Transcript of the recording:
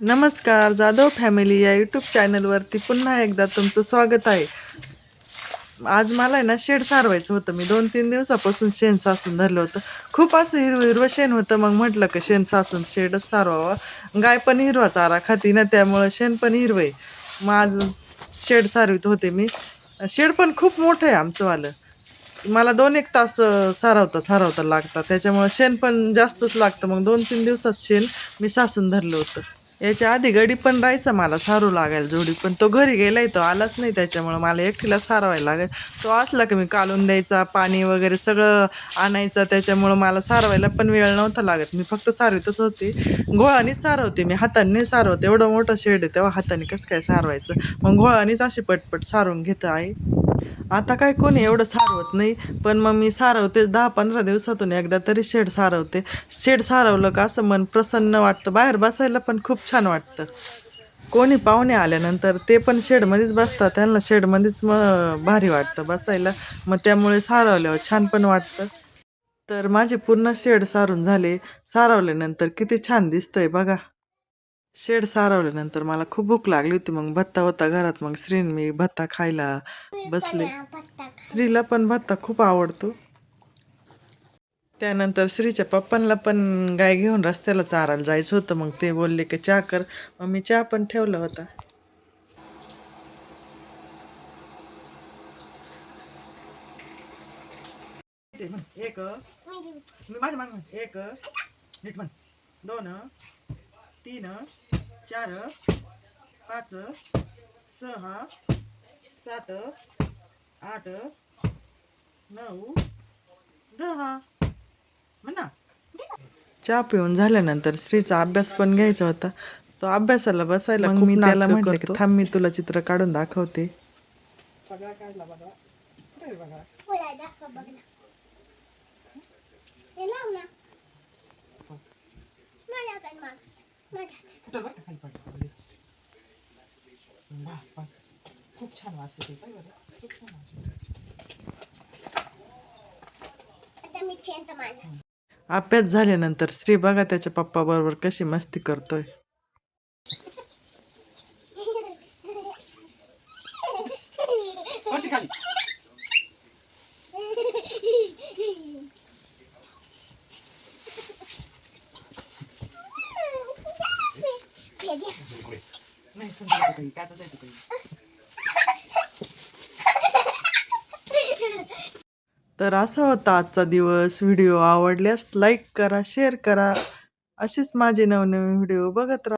नमस्कार जाधव फॅमिली या यूट्यूब चॅनलवरती पुन्हा एकदा तुमचं स्वागत आहे. आज मला आहे ना शेड सारवायचं होतं. मी दोन तीन दिवसापासून शेण सासून धरलं होतं. खूप असं हिरवं हिरवं शेण होतं. मग म्हटलं का शेण सासून शेडच सारवावं. गाय पण हिरवा चारा खाती ना त्यामुळं शेण पण हिरवं आहे मग आज शेड सारवीत होते मी. शेड पण खूप मोठं आहे आमचंवालं. मला दोन एक तास सारवता सारवता लागतात. त्याच्यामुळं शेण पण जास्तच लागतं. मग दोन तीन दिवसात शेण मी सासून धरलं होतं. याच्या आधी गडी पण राहायचा मला सारू लागायला जोडी. पण तो घरी गेलाय तो आलाच नाही त्याच्यामुळं मला एकटीला सारवायला लागेल. तो असला की मी कालून द्यायचा पाणी वगैरे सगळं आणायचं त्याच्यामुळं मला सारवायला पण वेळ नव्हता लागत. मी फक्त सारवितच होते. घोळानेच सारवते मी हाताने सारवते. एवढं मोठं शेड आहे तेव्हा हाताने कसं काय सारवायचं? मग घोळानेच अशी पटपट सारून घेतं आहे आता काय कोणी एवढं सारवत नाही पण मग मी सारवते. दहा पंधरा दिवसातून एकदा तरी शेड सारवते. शेड सारवलं का असं मन प्रसन्न वाटतं. बाहेर बसायला पण खूप छान वाटतं. कोणी पाहुणे आल्यानंतर ते पण शेडमध्येच बसतात. त्यांना शेडमध्येच मग भारी वाटतं बसायला. मग त्यामुळे सारवल्यावर छान पण वाटतं. तर माझे पूर्ण शेड सारून झाले. सारवल्यानंतर किती छान दिसतंय बघा. शेड सारवल्यानंतर मला खूप भूक लागली होती. मग भत्ता होता घरात. मग श्रीन मी भत्ता खायला बसले. श्रीला पण भत्ता खूप आवडतो. त्यानंतर श्रीच्या पप्पांना पण गाय घेऊन रस्त्याला चारायला जायचं होतं. मग ते बोलले की चहा कर. मग मी चहा पण ठेवला होता. एक मी माझ्या माग म्हण. एक. नीट म्हण. दोन. तीन चार पाच सहा सात आठ नऊ दहा. म्हणा चहा पिऊन झाल्यानंतर श्रीचा अभ्यास पण घ्यायचा होता. तो अभ्यासाला बसायला खूप मी त्याला म्हटलं की थांब मी तुला चित्र काढून दाखवते. बोलाय दाखव बघ ना हे लाव ना माझ्याकडे खूप छान वास खूप छान माझा अभ्यास झाल्यानंतर श्री बघा त्याच्या पप्पा बरोबर कशी मस्ती करतोय. तर असा होता आजचा दिवस. व्हिडिओ आवडल्यास लाईक करा शेअर करा. असेच माझे नवनवीन व्हिडिओ बघत राहा.